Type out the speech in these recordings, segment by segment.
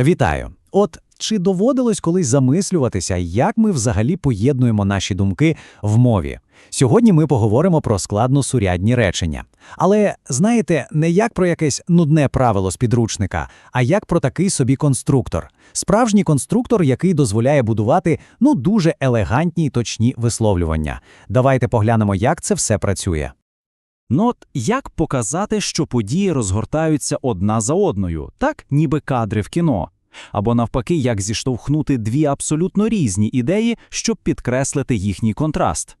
Вітаю! От чи доводилось колись замислюватися, як ми взагалі поєднуємо наші думки в мові? Сьогодні ми поговоримо про складно-сурядні речення. Але знаєте, не як про якесь нудне правило з підручника, а як про такий собі конструктор. Справжній конструктор, який дозволяє будувати ну дуже елегантні й точні висловлювання. Давайте поглянемо, як це все працює. Ну от як показати, що події розгортаються одна за одною, так ніби кадри в кіно? Або навпаки, як зіштовхнути дві абсолютно різні ідеї, щоб підкреслити їхній контраст?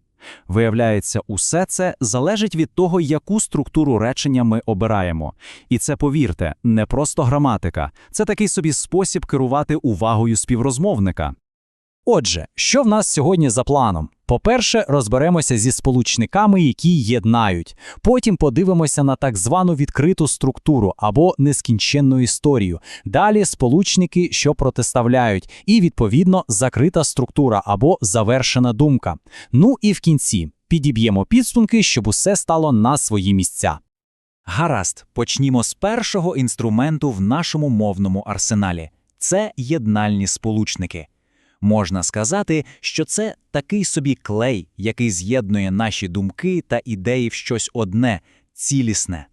Виявляється, усе це залежить від того, яку структуру речення ми обираємо. І це, повірте, не просто граматика, це такий собі спосіб керувати увагою співрозмовника. Отже, що в нас сьогодні за планом? По-перше, розберемося зі сполучниками, які єднають. Потім подивимося на так звану відкриту структуру або нескінченну історію. Далі сполучники, що протиставляють, і, відповідно, закрита структура або завершена думка. Ну і в кінці підіб'ємо підсумки, щоб усе стало на свої місця. Гаразд, почнімо з першого інструменту в нашому мовному арсеналі це єднальні сполучники. Можна сказати, що це такий собі клей, який з'єднує наші думки та ідеї в щось одне, цілісне.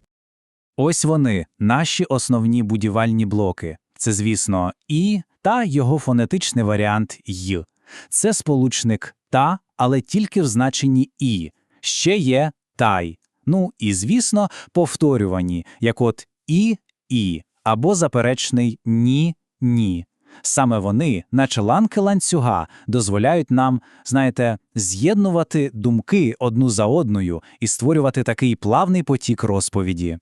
Ось вони, наші основні будівельні блоки. Це, звісно, і та його фонетичний варіант й. Це сполучник та, але тільки в значенні і. Ще є тай. Ну і, звісно, повторювані, як от і, і, або заперечний ні, ні. Саме вони, наче ланки ланцюга, дозволяють нам, знаєте, з'єднувати думки одну за одною і створювати такий плавний потік розповіді.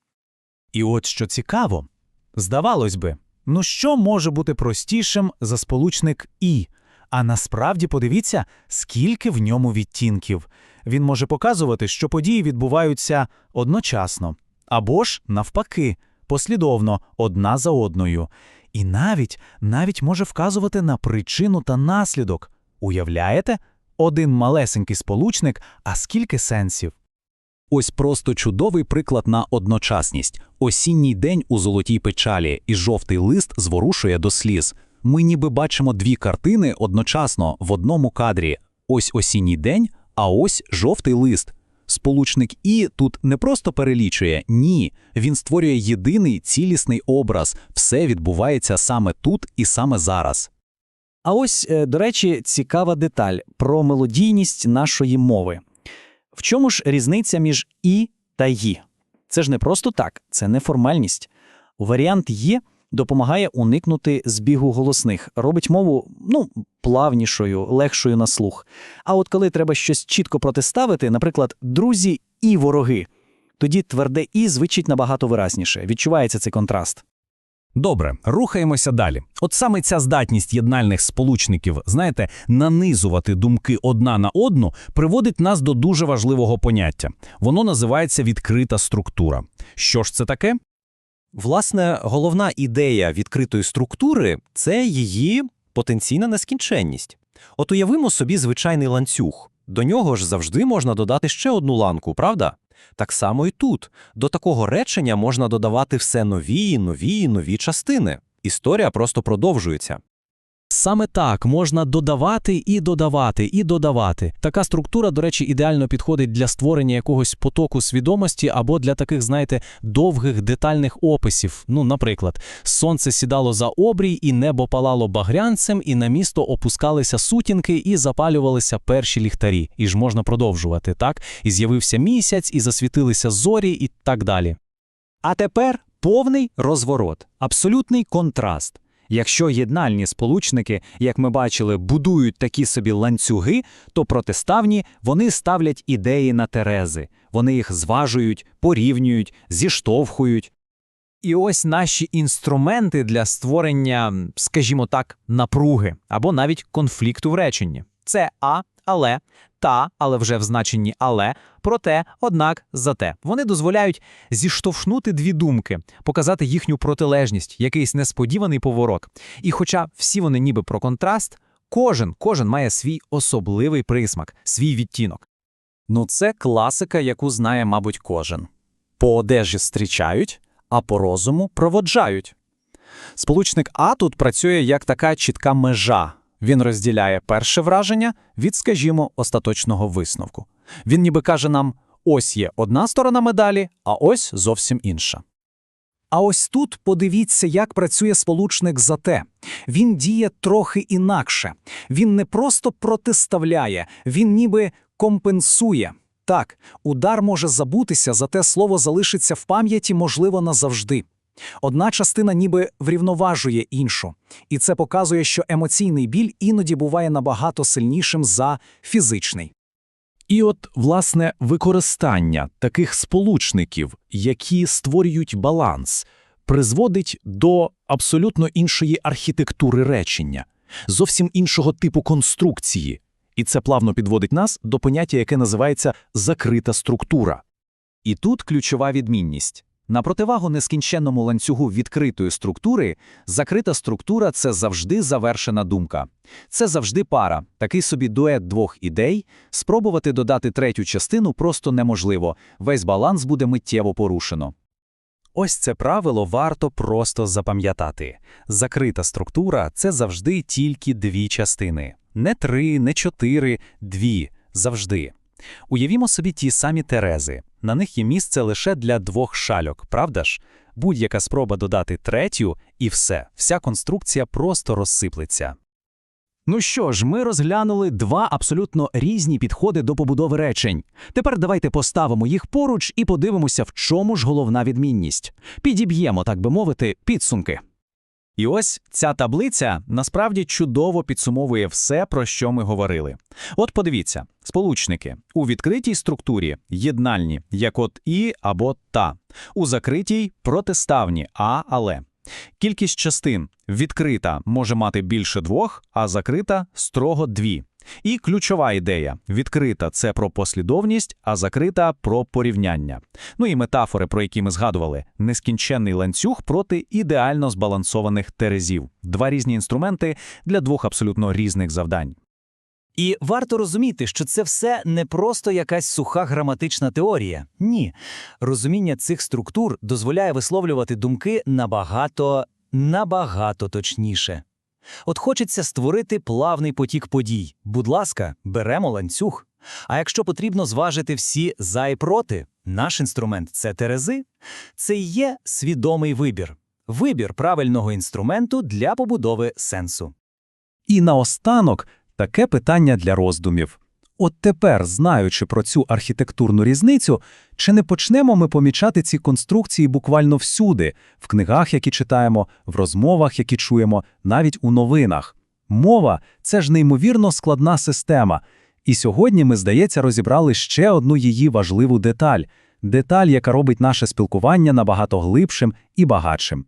І от що цікаво, здавалось би, ну що може бути простішим за сполучник і, а насправді подивіться, скільки в ньому відтінків. Він може показувати, що події відбуваються одночасно, або ж навпаки, послідовно, одна за одною. І навіть навіть може вказувати на причину та наслідок. Уявляєте? Один малесенький сполучник, а скільки сенсів. Ось просто чудовий приклад на одночасність. Осінній день у золотій печалі, і жовтий лист зворушує до сліз. Ми ніби бачимо дві картини одночасно в одному кадрі. Ось осінній день, а ось жовтий лист. Сполучник І тут не просто перелічує, ні, він створює єдиний цілісний образ, все відбувається саме тут і саме зараз. А ось, е, до речі, цікава деталь про мелодійність нашої мови. В чому ж різниця між і та ї? Це ж не просто так, це не формальність. Варіант є допомагає уникнути збігу голосних, робить мову ну, плавнішою, легшою на слух. А от коли треба щось чітко протиставити, наприклад, друзі і вороги, тоді тверде і звучить набагато виразніше. Відчувається цей контраст. Добре, рухаємося далі. От саме ця здатність єднальних сполучників, знаєте, нанизувати думки одна на одну, приводить нас до дуже важливого поняття. Воно називається відкрита структура. Що ж це таке? Власне, головна ідея відкритої структури це її потенційна нескінченність. От уявимо собі звичайний ланцюг. До нього ж завжди можна додати ще одну ланку, правда? Так само і тут. До такого речення можна додавати все нові, нові, нові частини. Історія просто продовжується. Саме так можна додавати і додавати, і додавати. Така структура, до речі, ідеально підходить для створення якогось потоку свідомості або для таких, знаєте, довгих детальних описів. Ну, наприклад, сонце сідало за обрій, і небо палало багрянцем, і на місто опускалися сутінки, і запалювалися перші ліхтарі. І ж можна продовжувати, так? І з'явився місяць, і засвітилися зорі, і так далі. А тепер повний розворот, абсолютний контраст. Якщо єднальні сполучники, як ми бачили, будують такі собі ланцюги, то протиставні вони ставлять ідеї на терези, вони їх зважують, порівнюють, зіштовхують. І ось наші інструменти для створення, скажімо так, напруги або навіть конфлікту в реченні. Це а, але, та, але вже в значенні але, проте, однак, зате. Вони дозволяють зіштовхнути дві думки, показати їхню протилежність, якийсь несподіваний поворот. І хоча всі вони ніби про контраст, кожен, кожен має свій особливий присмак, свій відтінок. Ну, це класика, яку знає, мабуть, кожен. По одежі зустрічають, а по розуму проводжають. Сполучник А тут працює як така чітка межа. Він розділяє перше враження від, скажімо, остаточного висновку. Він ніби каже нам: ось є одна сторона медалі, а ось зовсім інша. А ось тут подивіться, як працює сполучник «зате». Він діє трохи інакше. Він не просто протиставляє, він ніби компенсує. Так, удар може забутися, зате слово залишиться в пам'яті, можливо, назавжди. Одна частина ніби врівноважує іншу, і це показує, що емоційний біль іноді буває набагато сильнішим за фізичний. І от, власне, використання таких сполучників, які створюють баланс, призводить до абсолютно іншої архітектури речення, зовсім іншого типу конструкції. І це плавно підводить нас до поняття, яке називається закрита структура. І тут ключова відмінність. На противагу нескінченному ланцюгу відкритої структури, закрита структура – це завжди завершена думка. Це завжди пара, такий собі дует двох ідей. Спробувати додати третю частину просто неможливо, весь баланс буде миттєво порушено. Ось це правило варто просто запам'ятати. Закрита структура – це завжди тільки дві частини. Не три, не чотири, дві – завжди. Уявімо собі ті самі терези. На них є місце лише для двох шальок, правда ж? Будь-яка спроба додати третю, і все, вся конструкція просто розсиплеться. Ну що ж, ми розглянули два абсолютно різні підходи до побудови речень. Тепер давайте поставимо їх поруч і подивимося, в чому ж головна відмінність. Підіб'ємо, так би мовити, підсумки. І ось ця таблиця насправді чудово підсумовує все, про що ми говорили. От подивіться, сполучники у відкритій структурі єднальні, як от і або та, у закритій протиставні а, але. Кількість частин відкрита може мати більше двох, а закрита строго дві. І ключова ідея відкрита це про послідовність, а закрита про порівняння. Ну і метафори, про які ми згадували: нескінченний ланцюг проти ідеально збалансованих терезів. Два різні інструменти для двох абсолютно різних завдань. І варто розуміти, що це все не просто якась суха граматична теорія. Ні. Розуміння цих структур дозволяє висловлювати думки набагато, набагато точніше. От хочеться створити плавний потік подій. Будь ласка, беремо ланцюг. А якщо потрібно зважити всі за і проти, наш інструмент це терези, це і є свідомий вибір. Вибір правильного інструменту для побудови сенсу. І наостанок таке питання для роздумів. От тепер, знаючи про цю архітектурну різницю, чи не почнемо ми помічати ці конструкції буквально всюди, в книгах, які читаємо, в розмовах, які чуємо, навіть у новинах? Мова – це ж неймовірно складна система. І сьогодні ми, здається, розібрали ще одну її важливу деталь – деталь, яка робить наше спілкування набагато глибшим і багатшим.